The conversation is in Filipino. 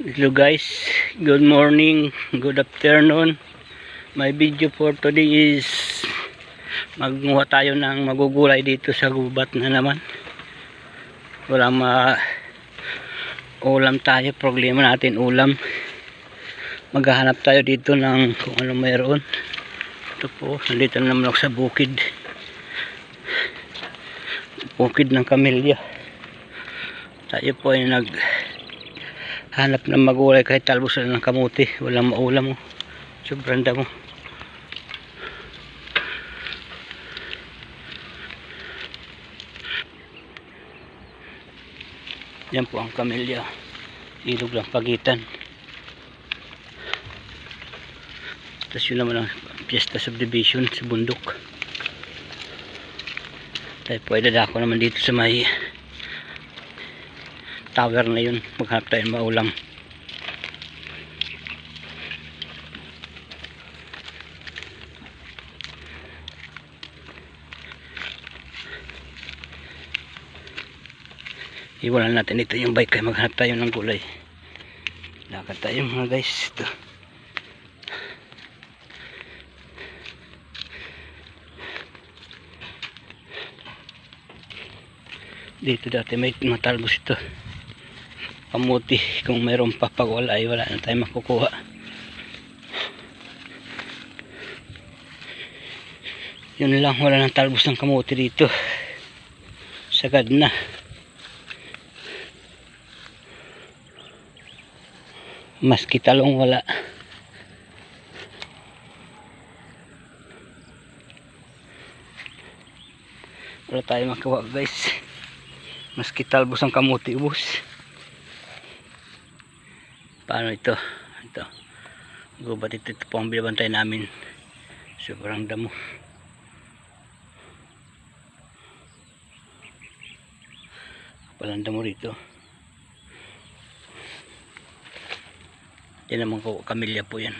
Hello guys, good morning, good afternoon. My video for today is magmuha tayo ng magugulay dito sa gubat na naman. Wala ma ulam tayo, problema natin ulam. Maghahanap tayo dito ng kung ano mayroon. Ito po, nandito na naman ako sa bukid. Bukid ng Camellia. Tayo po ay nag hanap ng magulay kahit talbos na ng kamuti. Walang maulam mo sobrang damo. Yan po ang kamelya. Ilog lang pagitan. Tapos yun naman ang fiesta subdivision sa bundok. Tayo po ay dadako naman dito sa may tower na yun. Maghanap tayo ng maulam iwanan natin ito yung bike kaya maghanap tayo ng gulay. Lakad tayo mga guys. Ito. Dito dati may matalbos ito kamuti kung mayroon pa pag wala ay wala na tayo makukuha. Yun lang wala nang talbos ng kamuti dito. Sagad na. Maski talong wala. Wala tayo makuha guys. Maski talbos ang kamuti ubos paano ito? Ito. Gubat ito, ito po ang binabantay namin. Sobrang damo. Walang damo rito. Yan naman ko kamilya po yan